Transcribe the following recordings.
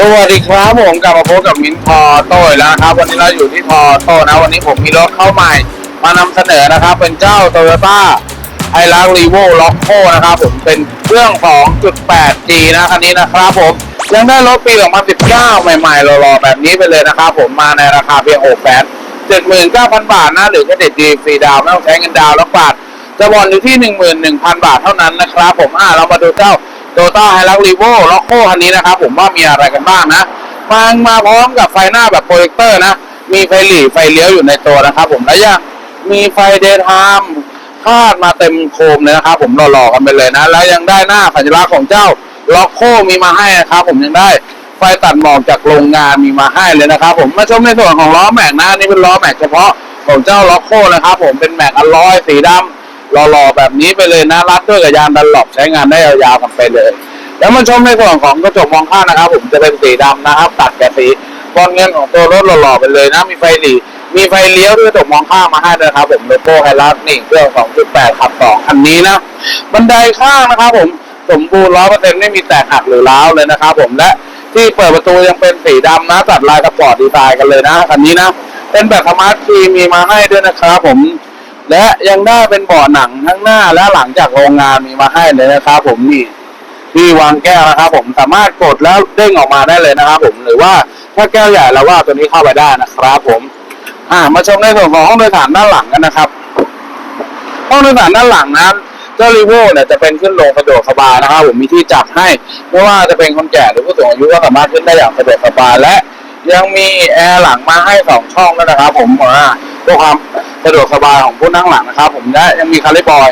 สวัสดีครับผมกลับมาพบกับมินทอโต้แล้วนะครับ วันนี้เราอยู่ที่ทอโต้นะวันนี้ผมมีรถเข้าใหม่ มานำเสนอนะครับ เป็นเจ้าโตโยต้าไฮรักรีโวล็อกโคนะครับผมเป็นเครื่อง 2.8G นะคันนี้นะครับผมยังได้รถปี 2019 ใหม่ๆรอๆแบบนี้ไปเลยนะครับผมมาในราคาเพียง6แสน79,000 บาทนะหรือเครดิตดีฟรีดาวไม่ต้องใช้เงินดาวแล้วบาทจะบอลอยู่ที่ 11,000 บาทเท่านั้นนะครับผมอ่าเรามาดูเจ้า โตต้าไฮรักรีโวล็อกโคคันนี้นะครับ ผมว่ามีอะไรกันบ้างนะมามาพร้อมกับไฟหน้าแบบโปรเจคเตอร์นะ มีไฟหลีไฟเลี้ยวอยู่ในตัวนะครับ ผมและยังมีไฟเดย์ไทม์คาดมาเต็มโคมเลยนะครับ ผมหล่อๆกันไปเลยนะ แล้วยังได้หน้าสัญลักษณ์ของเจ้าล็อกโคมีมาให้นะครับ ผมยังได้ไฟตัดหมอกจากโรงงานมีมาให้เลยนะครับ ผมมาชมในส่วนของล้อแม็กนะนี่เป็นล้อแม็กเฉพาะของเจ้าล็อกโคนะครับ ผมเป็นแม็กอลลอยสีดำ หล่อๆแบบนี้ไปเลยนะรัดด้วยกับยางดันหลบใช้งานได้ยาวๆกันไปเลยแล้วมาชมในส่วนของกระจกมองข้างนะครับ ผมจะเป็นสีดำนะครับ ตัดกับสีบอลเงินของตัวรถหล่อๆไปเลยนะ มีไฟหลีมีไฟเลี้ยวด้วยกระจกมองข้างมาให้ด้วยนะครับ ผมโลโก้ไฮรัสนี่เครื่อง 2.8 ขับ 2 อันนี้นะบันไดข้างนะครับ ผมสมบูรณ์ร้อยเปอร์เซ็นต์ไม่มีแตกหักหรือร้าวเลยนะครับ ผมและที่เปิดประตูยังเป็นสีดำนะตัดลายสปอร์ตดีไซน์กันเลยนะคันนี้นะเป็นแบบสมาร์ที่มีมาให้ด้วยนะครับ ผม และยังได้เป็นเบาะหนังทั้งหน้าและหลังจากโรงงานมีมาให้เลยนะครับ ผมนี่ที่วางแก้วนะครับ ผมสามารถกดแล้วเด้งออกมาได้เลยนะครับ ผมหรือว่าถ้าแก้วใหญ่เราว่าตัวนี้เข้าไปได้นะครับ ผม อ่า มาชมในส่วนของห้องโดยสารด้านหลังกันนะครับห้องโดยสารด้านหลังนั้นเจ้ารีโวเนี่ยจะเป็นขึ้นลงสะดวกสบายนะครับ ผมมีที่จับให้ไม่ว่าจะเป็นคนแก่หรือผู้สูงอายุก็สามารถขึ้นได้อย่างสะดวกสบายและ ยังมีแอร์หลังมาให้สองช่องด้วยนะครับ ผมอ่าเพื่อความ สะดวกสบายของผู้นั่งหลังนะครับ ผมและยังมีคาริบอย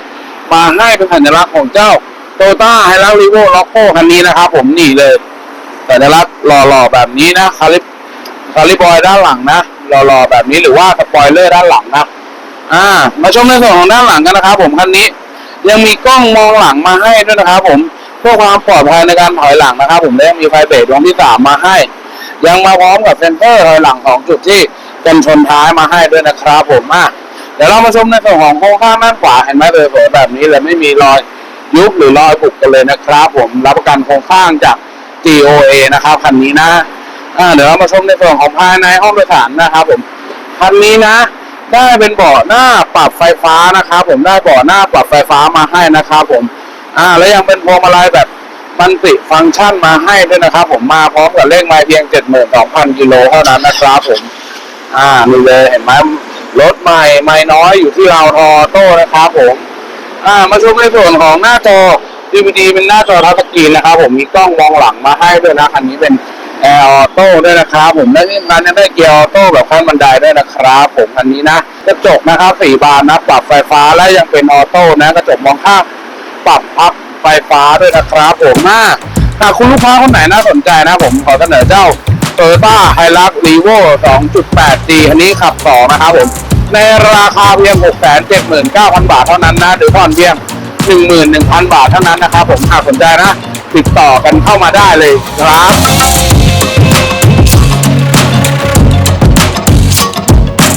มาให้เป็นสัญลักษณ์ของเจ้าโตต้าไฮรักรีโวล็อกโคคันนี้นะครับ ผมนี่เลยสัญลักษณ์หล่อๆแบบนี้นะคาริคาริบอยด้านหลังนะหล่อๆแบบนี้หรือว่าสปอยเลอร์ด้านหลังนะอ่า มาชมในส่วนของด้านหลังกันนะครับ ผมคันนี้ ยังมีกล้องมองหลังมาให้ด้วยนะครับ ผมเพื่อความปลอดภัยในการถอยหลังนะครับ ผมและยังมีไฟเบรกดวงที่สามมาให้ ยังมาพร้อมกับเซนเซอร์ถอยหลังของจุดที่กันชนท้ายมาให้ด้วยนะครับผมอะ เดี๋ยวเรามาชมในส่วนของโครงข้างด้านขวาเห็นไหมเลยสวยๆแบบนี้เลยไม่มีรอยยุบหรือรอยบุกกันเลยนะครับ ผมรับประกันโครงข้างจาก GOA นะครับคันนี้นะอ่าเดี๋ยวเรามาชมในส่วนของภายในห้องโดยสารนะครับผมคันนี้นะ ได้เป็นเบาะหน้าปรับไฟฟ้านะครับผมได้เบาะหน้าปรับไฟฟ้ามาให้นะครับผมอ่าแล้วยังเป็นพวงมาลัยแบบมันติฟังก์ชันมาให้ด้วยนะครับ ผมมาพร้อมกับเลขไมล์เพียง72,000กิโลเท่านั้นนะครับผม อ่านี่เลยเห็นไหม รถใหม่ไม่น้อยอยู่ที่เราทอโต้นะครับผมอ่ามาชมในส่วนของหน้าจอ DVD เป็นหน้าจอทัชสกรีนนะครับ ผมมีกล้องมองหลังมาให้ด้วยนะคันนี้เป็นแอร์ออโต้ด้วยนะครับผมและที่สำคัญยังได้เกียร์ออโต้แบบขั้นบันไดด้วยนะครับผมคันนี้นะกระจกนะครับสี่บานนะปรับไฟฟ้าและยังเป็นออโต้นะกระจกมองข้างปรับพับไฟฟ้าด้วยนะครับผมนะหากคุณลูกค้าคนไหนน่าสนใจนะผมขอเสนอเจ้า Toyota Hilux Revo 2.8G อันนี้ขับ 2 นะครับผม ในราคาเพียง 679,000 บาทเท่านั้นนะหรือผ่อนเพียง 11,000 บาทเท่านั้นนะครับผมหากสนใจนะ ติดต่อกันเข้ามาได้เลยครับ